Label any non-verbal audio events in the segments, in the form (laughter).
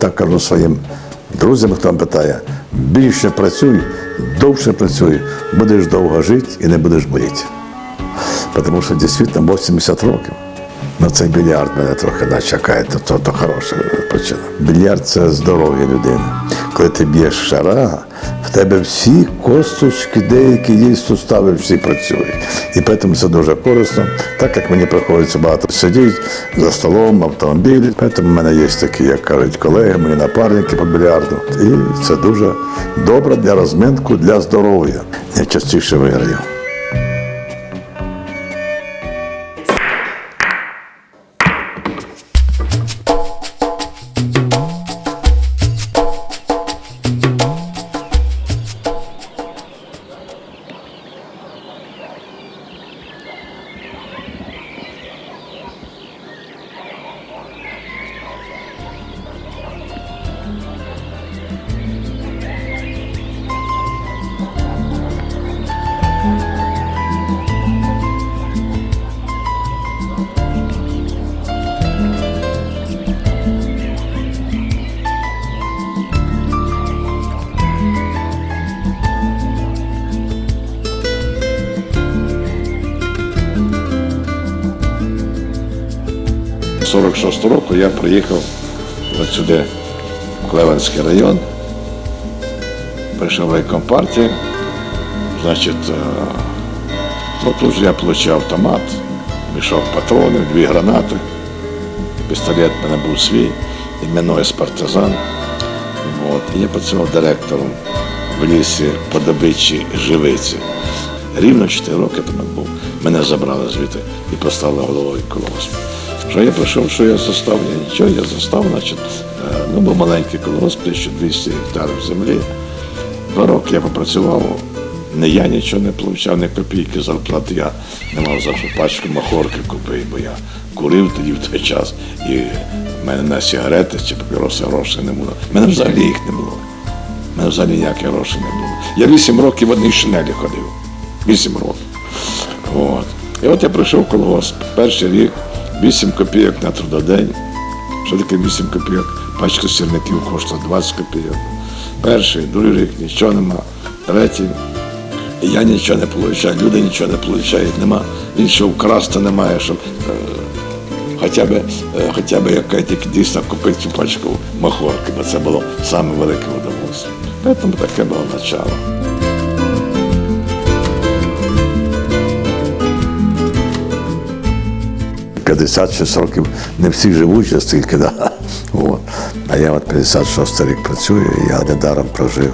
так кажу своїм друзям, хто питає, більше працюй, довше працюй, будеш довго жити і не будеш боліти. Тому що дійсно 80 років. Ну, цей більярд мене трохи начакає, то, то, то хороше починок. Більярд це здоров'я людини. Коли ти б'єш шара, тебе всі косточки, деякі є сустави, всі працюють. І тому це дуже корисно, так як мені приходиться багато сидіти за столом, автомобілі. Тому в мене є такі, як кажуть, колеги, мої напарники по більярду. І це дуже добре для розминку, для здоров'я. Я частіше виграю. Я приїхав от сюди, в Клевенський район. Прийшов в райком партії. Значить, е, ну, тут же я отримав автомат, мішок патронів, дві гранати. Пістолет в мене був свій, іменной партизан. От. І я працював директором в лісі по добичі живиці. Рівно 4 роки там був. Мене забрали звідти і поставили головою колгоспу. Що я прийшов, що я застав, я нічого, я застав, значить, е, ну, був маленький колгосп, 1200 гектарів землі. Два роки я попрацював, не я нічого не отримав, ні копійки зарплати. Я не мав за що пачку махорки купити, бо я курив тоді в той час. І в мене на сигарети чи папіроси грошей не було. У мене взагалі їх не було. У мене взагалі ніяких грошей не було. Я вісім років в одній шинелі ходив. Вісім років. От. І от я прийшов колгосп. Перший рік 8 копійок на трудодень. Що таке 8 копійок? Пачка сірників коштує 20 копійок. Перший, другий рік нічого нема. Третій. Я нічого не получаю, люди нічого не получають, нема. Нічого вкрасти немає, щоб е, хоча б, е, хоча б тільки дійсно купити цю пачку махорки, бо це було саме велике удовольствие. Тому таке було начало. 56 років не всі живуть ще стільки, да. (laughs) От. А я от 56 рік працюю, я недаром прожив.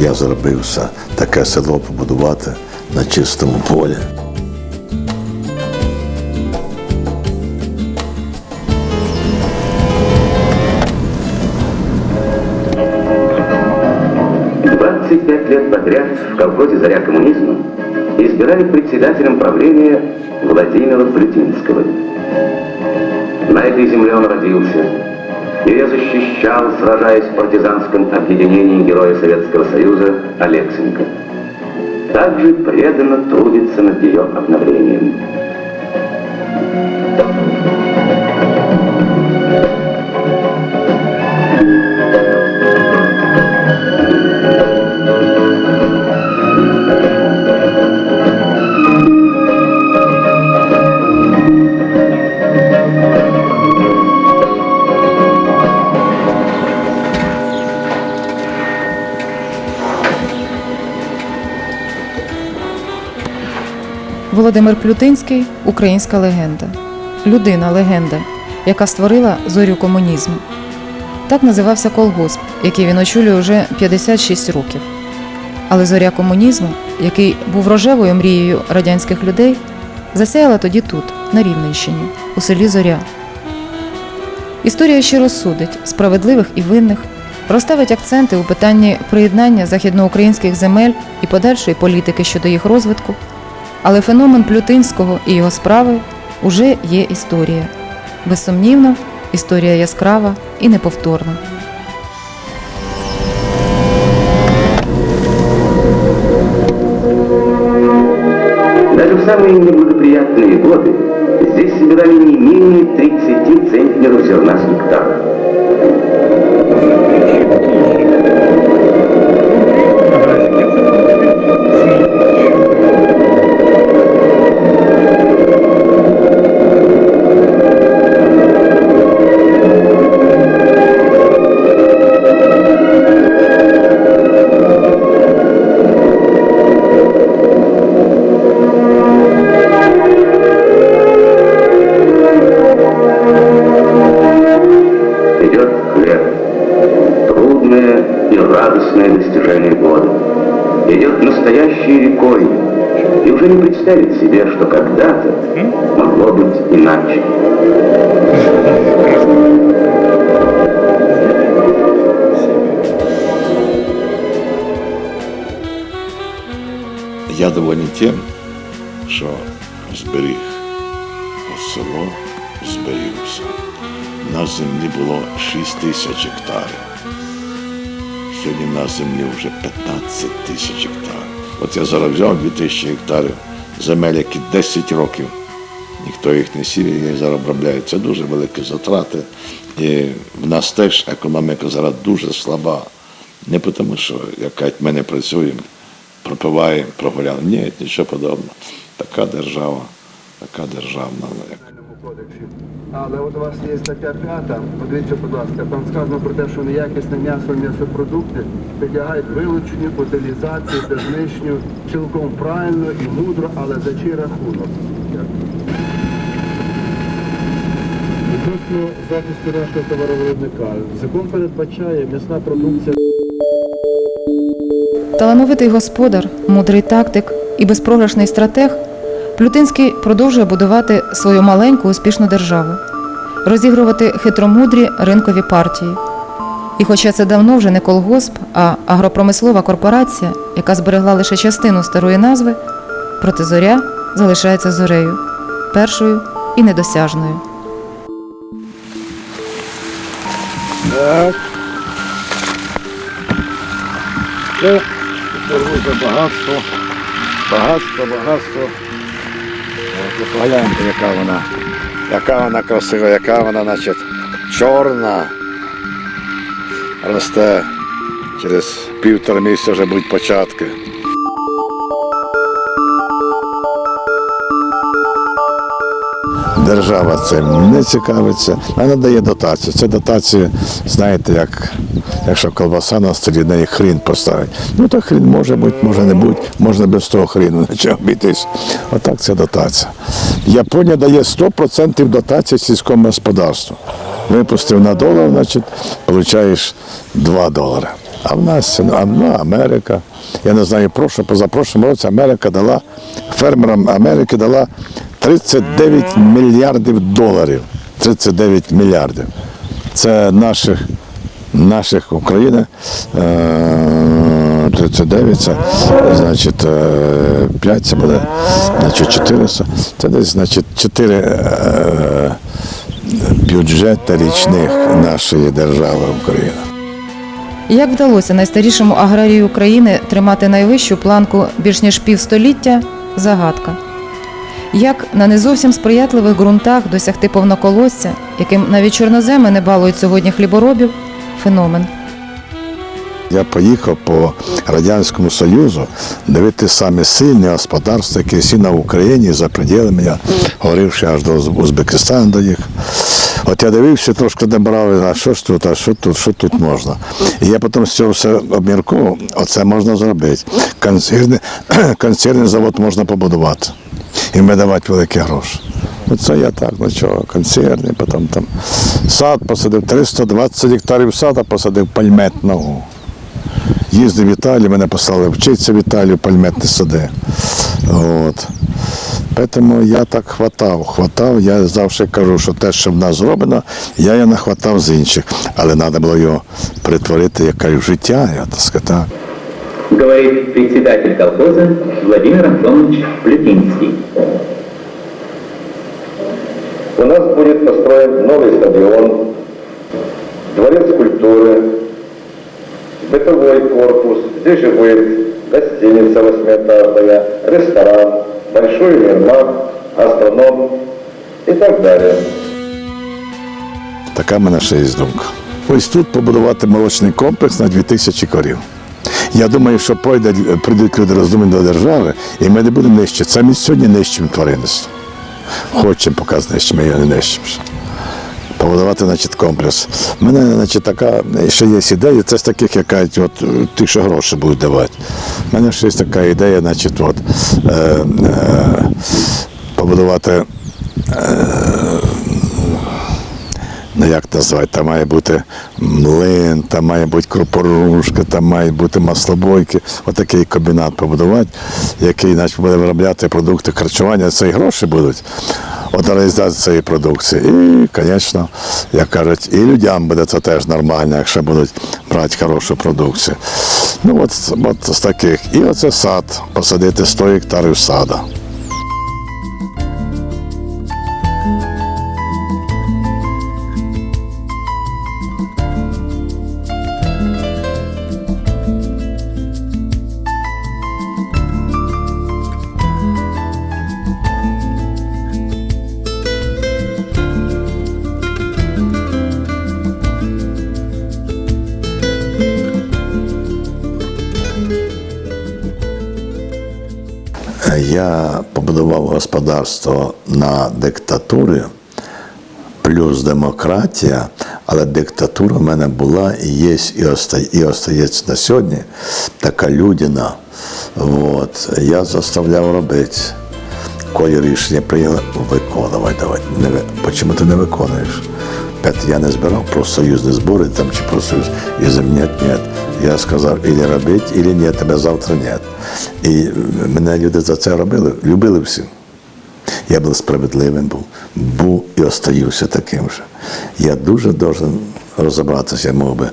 Я зробив все. Таке село побудувати на чистому полі. Подряд в колхозе «Заря коммунизма» избирали председателем правления Владимира Плютинского. На этой земле он родился. Ее защищал, сражаясь в партизанском объединении Героя Советского Союза Алексенко. Также преданно трудится над ее обновлением. Володимир Плютинський українська легенда. Людина легенда, яка створила зорю комунізму. Так називався колгосп, який він очолює уже 56 років. Але зоря комунізму, який був рожевою мрією радянських людей, засяяла тоді тут, на Рівненщині, у селі Зоря. Історія ще розсудить справедливих і винних, розставить акценти у питанні приєднання західноукраїнських земель і подальшої політики щодо їх розвитку. Але феномен Плютинського і його справи уже є історія. Безсумнівно, історія яскрава і неповторна. Даже в самые неблагоприятные годы здесь собирали не менее 30 центнеров зерна с гектара. И уже не представить себе, что когда-то могло быть иначе. Я довольний тим, що зберіг от село, зберігся. На землі було 6 тисяч гектарів. Сьогодні на землі вже 15 тисяч гектарів. От я зараз взяв 2 тисячі гектарів земель, які 10 років ніхто їх не сіє, їх зараз обробляють. Це дуже великі затрати. І в нас теж економіка зараз дуже слаба. Не тому, що як ми не працюємо, пропиваємо, прогуляли. Ні, нічого подобного. Така держава, така державна. Але от у вас є стаття 5, подивіться, будь ласка, там сказано про те, що неякісне м'ясо, м'ясопродукти підлягають вилученню, утилізації та знищенню цілком правильно і мудро, але за чий рахунок. Відносно захисту нашого товаровиробника. Закон передбачає м'ясна продукція Талановитий господар, мудрий тактик і безпрограшний стратег, Плютинський продовжує будувати свою маленьку успішну державу, розігрувати хитромудрі ринкові партії. І хоча це давно вже не колгосп, а агропромислова корпорація, яка зберегла лише частину старої назви, проте зоря залишається зорею, першою і недосяжною. Так. Це багатство. Багатство, багатство. Погляньте, яка вона. Яка вона красива, яка вона, значить, чорна. Росте. Через півтора місяця вже будуть початки. Держава цим не цікавиться, вона дає дотацію. Це дотації, знаєте, як якщо колбаса на столі, неї хрін поставить. Ну то хрін може бути, може не бути, можна без того хріну на чого обійтись. Отак це дотація. Японія дає 100% дотації сільському господарству. Випустив на долар, значить, получаєш 2 долари. А в нас а, ну, Америка. Я не знаю, прошу, позапрошлому році Америка дала фермерам Америки дала 39 мільярдів доларів. 39 мільярдів. Це наших, наших України. е, 39, це значить 5 це буде, значить 400. Це десь значить 4 е, бюджети річних нашої держави України. Як вдалося найстарішому аграрію України тримати найвищу планку більш ніж півстоліття – загадка. Як на не зовсім сприятливих ґрунтах досягти повноколосся, яким навіть чорноземи не балують сьогодні хліборобів – феномен. Я поїхав по Радянському Союзу дивитися саме сильні господарства, які всі на Україні за пределами. Я говорив, що аж до Узбекистану доїхав. От я дивився, трошки добрав, а що ж тут, а що тут, що тут можна. І я потім з цього все обмірковував, оце можна зробити. Консервний (clears throat) завод можна побудувати і видавати великі гроші. Оце я так, ну чого, консервний, потім там сад посадив, 320 гектарів сада посадив пальметного. Їздив в Італію, мене послали вчитися в Італію, пальметні сади. От. Тому я так хватав, хватав, я завжди кажу, що те, що в нас зроблено, я його нахватав з інших. Але треба було його перетворити як в життя, я так сказати так. говорит председатель колхоза Владимир Антонович Плютинский. У нас будет построен новый стадион, дворец культуры, бытовой корпус, здесь же будет гостиница восьмиэтажная, ресторан, большой универмаг, астроном и так далее. Така в мене ще є думка. Ось тут побудувати молочний комплекс на 2000 корів. Я думаю, що пройде, прийдуть люди розумні до держави, і ми не будемо нищити. Ми сьогодні нищимо тваринництво. Хочемо, поки знищимо, я не нищимо. Побудувати значить, комплекс. У мене значить, така ще є ідея, це з таких, як кажуть, от, ті, що гроші будуть давати. У мене ще є така ідея, значить, от, е, е, побудувати ну як називати, там має бути млин, там має бути крупорушка, там має бути маслобойки. Отакий комбінат побудувати, який значить, буде виробляти продукти харчування. Це і гроші будуть. От на реалізацію цієї продукції. І, звісно, як кажуть, і людям буде це теж нормально, якщо будуть брати хорошу продукцію. Ну от, от з таких. І оце сад, посадити 100 гектарів сада. Я побудував господарство на диктатурі, плюс демократія, але диктатура в мене була і є, і, остає, і остається на сьогодні така людина. От. Я заставляв робити. Коли рішення прийняли, виконувати. Давай. Не, чому ти не виконуєш? П'ять, я не збирав профсоюзні збори там чи профсоюз. І за ні, ні. Я сказав, ілі робити, ілі ні, тебе завтра ні. І мене люди за це робили, любили всі. Я був справедливим був, був і остаюся таким же. Я дуже должен розібратися, я мог би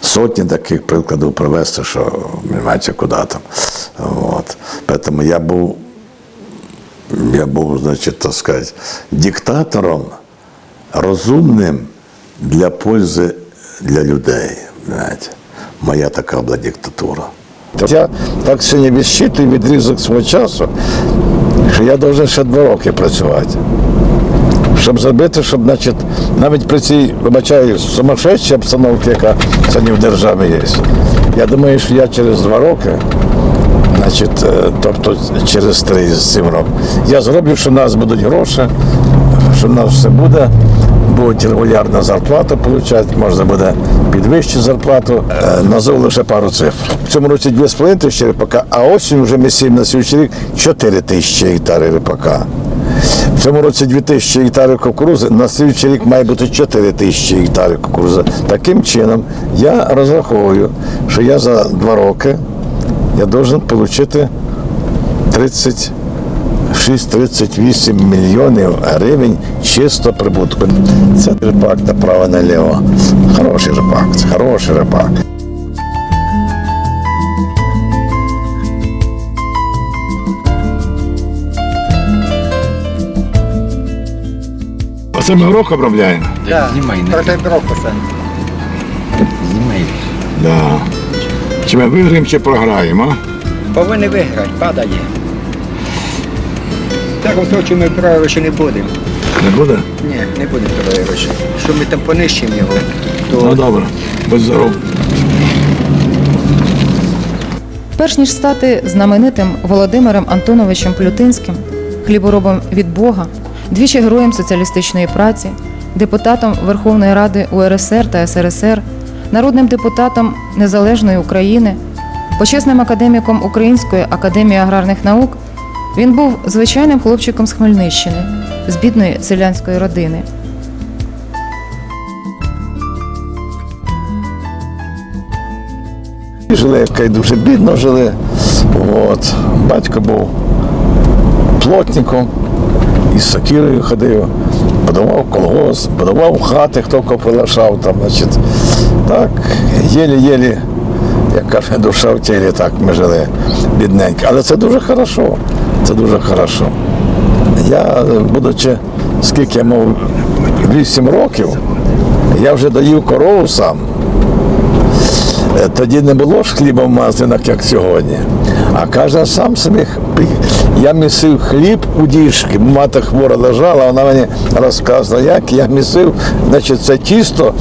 сотні таких прикладів провести, що знаєте, куди там. От. Тому я був, я був, значить, так сказати, диктатором, розумним для пользи для людей. Знаєте. Моя така була диктатура. Я так сьогодні відщитую відрізок свого часу, що я повинен ще два роки працювати. Щоб зробити, щоб, значить, навіть при цій, вибачаю, сумасшедшій обстановці, яка сьогодні в державі є. Я думаю, що я через два роки, значить, е, тобто через три з цим років, я зроблю, що в нас будуть гроші, що в нас все буде, будуть регулярна зарплата отримати, можна буде підвищити зарплату. Е, Назву лише пару цифр. В цьому році 2,5 тисячі ріпака, а осінь вже ми сіємо на слідчий рік 4 тисячі гектарів ріпака. В цьому році 2 тисячі гектарів кукурузи, на слідчий рік має бути 4 тисячі гектарів кукурузи. Таким чином, я розраховую, що я за два роки я должен отримати 36-38 мільйонів гривень чисто прибутку. Це рибак направо наліво. Хороший рибак, це хороший рибак. Оце ми горох обробляємо. Знімай, Проти Знімай. Да. Чи ми виграємо, чи програємо? а? Повинні виграти, падає. Так ось ми програвати не будемо. Не буде? Ні, не будемо програвати. Що ми там понищимо його, то Ну добре, будь здоров. Перш ніж стати знаменитим Володимиром Антоновичем Плютинським, хліборобом від Бога, двічі героєм соціалістичної праці, депутатом Верховної Ради УРСР та СРСР, народним депутатом Незалежної України, почесним академіком Української академії аграрних наук, він був звичайним хлопчиком з Хмельнищини, з бідної селянської родини. Жили, і дуже бідно жили. От. Батько був плотником, із сокирою ходив, будував колгосп, будував хати, хто кого там, значить. Так, єлі-єлі, як каже, душа в тілі, так ми жили бідненько. Але це дуже хорошо. Це дуже хорошо. Я, будучи, скільки я мав 8 років, я вже доїв корову сам. Е, Тоді не було ж хліба в магазинах, як сьогодні. А кожен сам собі я місив хліб у діжки. Мати хвора лежала, вона мені розказувала, як я місив, значить, це тісто